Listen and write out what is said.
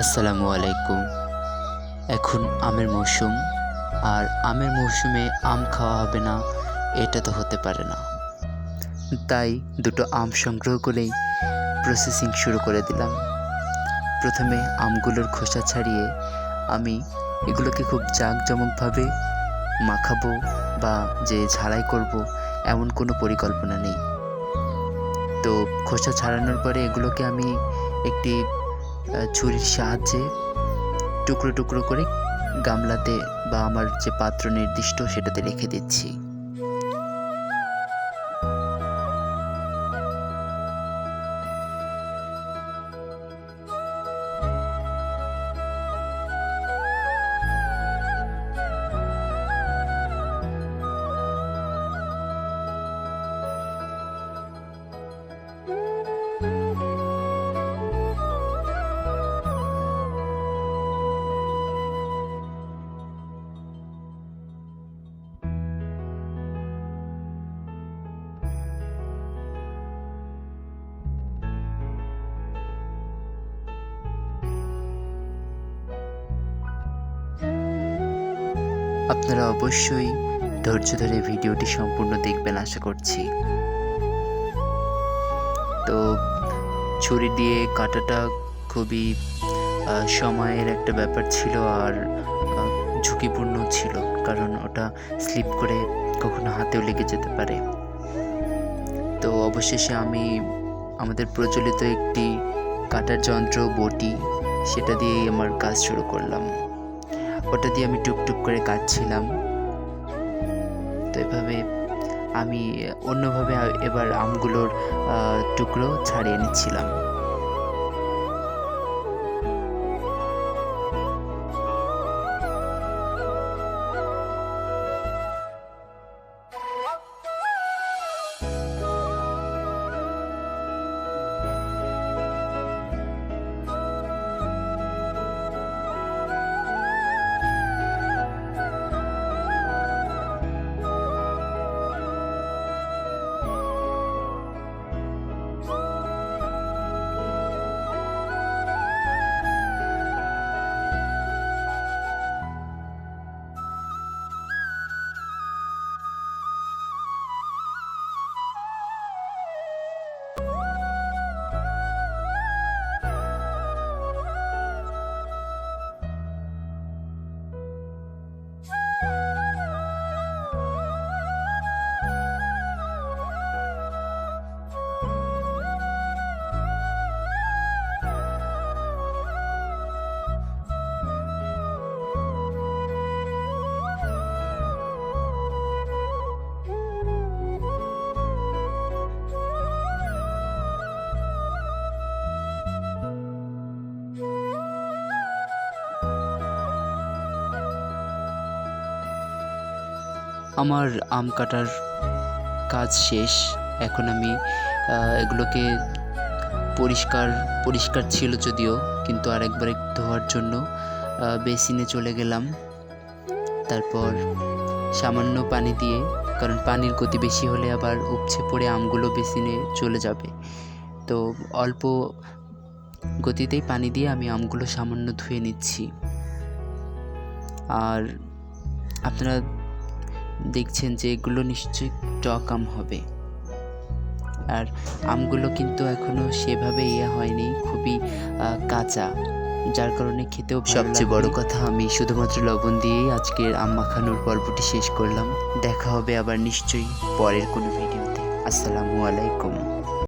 আসসালামু আলাইকুম। এখন আমের মৌসুম আর আমের মৌসুমে আম খাওয়া হবে না, এটা তো হতে পারে না। তাই দুটো আম সংগ্রহ করেই প্রসেসিং শুরু করে দিলাম। প্রথমে আমগুলোর খোসা ছাড়িয়ে আমি এগুলোকে খুব জাঁকজমকভাবে মাখাবো বা যে ঝাড়াই করব এমন কোনো পরিকল্পনা নেই। তো খোসা ছাড়ানোর পরে এগুলোকে আমি একটি ছুরির সাহায্যে টুকরো টুকরো করে গামলাতে বা আমার যে পাত্র নির্দিষ্ট সেটাতে রেখে দিচ্ছি। আপনারা অবশ্যই ধৈর্য ধরে ভিডিওটি সম্পূর্ণ দেখবেন, আশা করছি। তো, ছুরি দিয়ে কাটাটা খুবই সময়ের একটা ব্যাপার ছিল আর ঝুঁকিপূর্ণ ছিল, কারণ ওটা স্লিপ করে কখনো হাতেও লেগে যেতে পারে। তো, অবশেষে আমি আমাদের প্রচলিত একটি কাটার যন্ত্র, বটি, সেটা দিয়েই আমার কাজ শুরু করলাম। ওটা দিয়ে আমি টুকটুক করে কাটছিলাম তো এভাবে আমি অন্যভাবে এবার আমগুলোর টুকরো ছাড়িয়ে নিচ্ছিলাম। আমার আম কাটার কাজ শেষ। এখন আমি এগুলোকে পরিষ্কার পরিষ্কার ছিল যদিও, কিন্তু আরেকবার ধোয়ার জন্য বেসিনে চলে গেলাম। তারপর সামান্য পানি দিয়ে, কারণ পানির গতি বেশি হলে আবার উপচে পড়ে আমগুলো বেসিনে চলে যাবে। তো অল্প গতিতেই পানি দিয়ে আমি আমগুলো সামান্য ধুয়ে নিচ্ছি। আর আপনারা দেখছেন যে এগুলো নিশ্চয়ই টক আম হবে। আর আমগুলো কিন্তু এখনও সেভাবে ইয়ে হয়নি খুবই কাঁচা যার কারণে খেতেও সবচেয়ে বড় কথা আমি শুধুমাত্র লবণ দিয়েই আজকের আম মাখানোর গল্পটি শেষ করলাম। দেখা হবে আবার নিশ্চয়ই পরের কোনো ভিডিওতে। আসসালামু আলাইকুম।